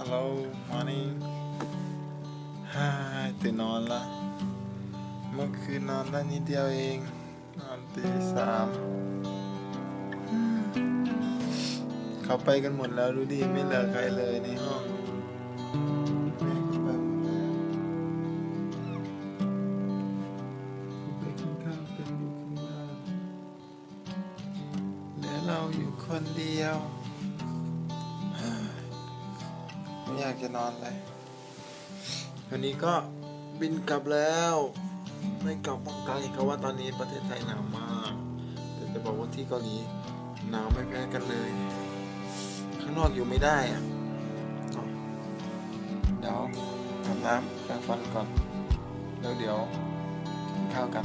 ฮัลโหลมอร์นิ่งฮ่าตื่นนอนละเมื่อคืนนอนได้นิดเดียวเอง นอนตีสามเขาไปกันหมดแล้วดูดิไม่เหลือใครเลยในห้องเหลือเราอยู่คนเดียว อยากจะนอนเลยวันนี้ก็บินกลับแล้ว ไม่กลับเมืองไทยเขาว่าตอนนี้ประเทศไทยหนาวมากแต่จะบอกว่าที่เกาหลีหนาวไม่แพ้กันเลย ข้างนอกอยู่ไม่ได้อะเดี๋ยวอาบน้ำแปรงฟันก่อน แล้วเดี๋ยวกินข้าวกัน